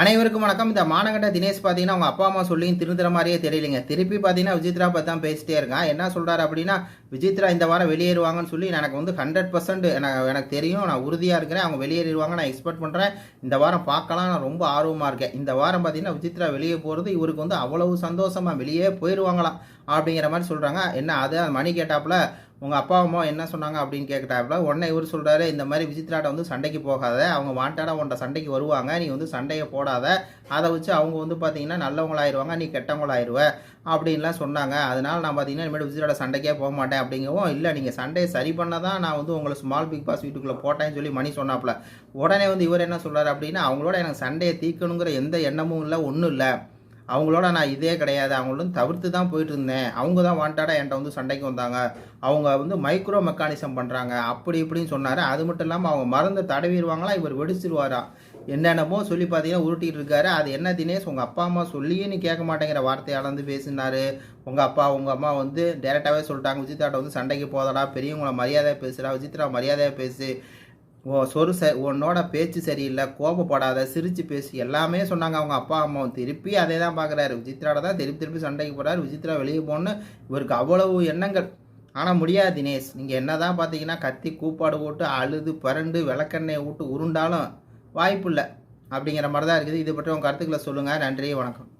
அனைவருக்கும் வணக்கம். இந்த மானகண்ட தினேஷ் பார்த்தீங்கன்னா அவங்க அப்பா அம்மா சொல்லியும் திருந்துற மாதிரியே தெரியலைங்க. திருப்பி பார்த்தீங்கன்னா விஜித்ரா பற்றி தான் பேசிட்டே இருக்கான். என்ன சொல்கிறார் அப்படின்னா விஜித்ரா இந்த வாரம் வெளியேறுவாங்கன்னு சொல்லி எனக்கு வந்து ஹண்ட்ரட் பர்சன்ட் எனக்கு எனக்கு தெரியும். நான் உறுதியாக இருக்கிறேன். அவங்க வெளியேறிடுவாங்க. நான் எக்ஸ்பெக்ட் பண்ணுறேன் இந்த வாரம் பார்க்கலாம். நான் ரொம்ப ஆர்வமாக இருக்கேன். இந்த வாரம் பார்த்தீங்கன்னா விஜித்ரா வெளியே போகிறது இவருக்கு வந்து அவ்வளவு சந்தோஷமாக வெளியே போயிடுவாங்களாம் அப்படிங்கிற மாதிரி சொல்கிறாங்க என்ன அது மணி கேட்டாப்புல உங்கள் அப்பா அம்மா என்ன சொன்னாங்க அப்படின்னு கேட்குறாப்புல உடனே இவர் சொல்கிறாரு இந்த மாதிரி விசித்ராட்ட வந்து சண்டைக்கு போகாத அவங்க வாண்டடாக உன்ட்ட சண்டைக்கு வருவாங்க நீ வந்து சண்டையை போடாத அதை வச்சு அவங்க வந்து பார்த்தீங்கன்னா நல்லவங்களாயிருவாங்க நீ கெட்டவங்களாயிருவ அப்படின்லாம் சொன்னாங்க. அதனால் நான் பார்த்தீங்கன்னா இனிமேல் விசித்ராட சண்டைக்கே போக மாட்டேன் அப்படிங்கவும் இல்லை நீங்கள் சண்டையை சரி பண்ண தான் நான் வந்து உங்களை ஸ்மால் பிக் பாஸ் வீட்டுக்குள்ளே போட்டேன்னு சொல்லி மணி சொன்னாப்புல. உடனே வந்து இவர் என்ன சொல்கிறார் அப்படின்னா அவங்களோட எனக்கு சண்டையை தீர்க்கணுங்கிற எந்த எண்ணமும் இல்லை ஒன்றும் இல்லை. அவங்களோட நான் இதே கிடையாது. அவங்களும் தவிர்த்து தான் போயிட்டு இருந்தேன் அவங்க தான் வாண்டடாக என்கிட்ட வந்து சண்டைக்கு வந்தாங்க. அவங்க வந்து மைக்ரோ மெக்கானிசம் பண்ணுறாங்க அப்படி இப்படின்னு சொன்னார். அது மட்டும் இல்லாமல் அவங்க மருந்து தடவிடுவாங்களா? இவர் வெடிச்சிருவாரா? என்னென்னமோ சொல்லி பார்த்தீங்கன்னா உருட்டிகிட்டு இருக்காரு. அது என்ன தினேஷ்? உங்கள் அப்பா அம்மா சொல்லியே நீ கேட்க மாட்டேங்கிற வார்த்தையால் வந்து பேசினார். உங்கள் அப்பா உங்கள் அம்மா வந்து டேரெக்டாகவே சொல்லிட்டாங்க. விஜித்தாட்ட வந்து சண்டைக்கு போதடா பெரியவங்கள மரியாதையாக பேசுகிறா விஜித்ரா மரியாதையாக பேசு. ஓ சொரு ச உன்னோட பேச்சு சரியில்லை கோபப்படாத சிரித்து பேசி எல்லாமே சொன்னாங்க அவங்க அப்பா அம்மாவும் திருப்பி அதே தான் பார்க்குறாரு விஜித்ராட தான் திருப்பி திருப்பி சண்டைக்கு போகிறாரு விஜித்ரா வெளியே போகணுன்னு இவருக்கு அவ்வளவு எண்ணங்கள். ஆனால் முடியாது தினேஷ். நீங்கள் என்ன தான் பார்த்தீங்கன்னா கத்தி கூப்பாடு போட்டு அழுது பரண்டு விளக்கெண்ணெயை விட்டு உருண்டாலும் வாய்ப்பு இல்லை. அப்படிங்கிற மாதிரி தான் இருக்குது. இது பற்றி உங்கள் கருத்துக்களை சொல்லுங்கள் நன்றி வணக்கம்.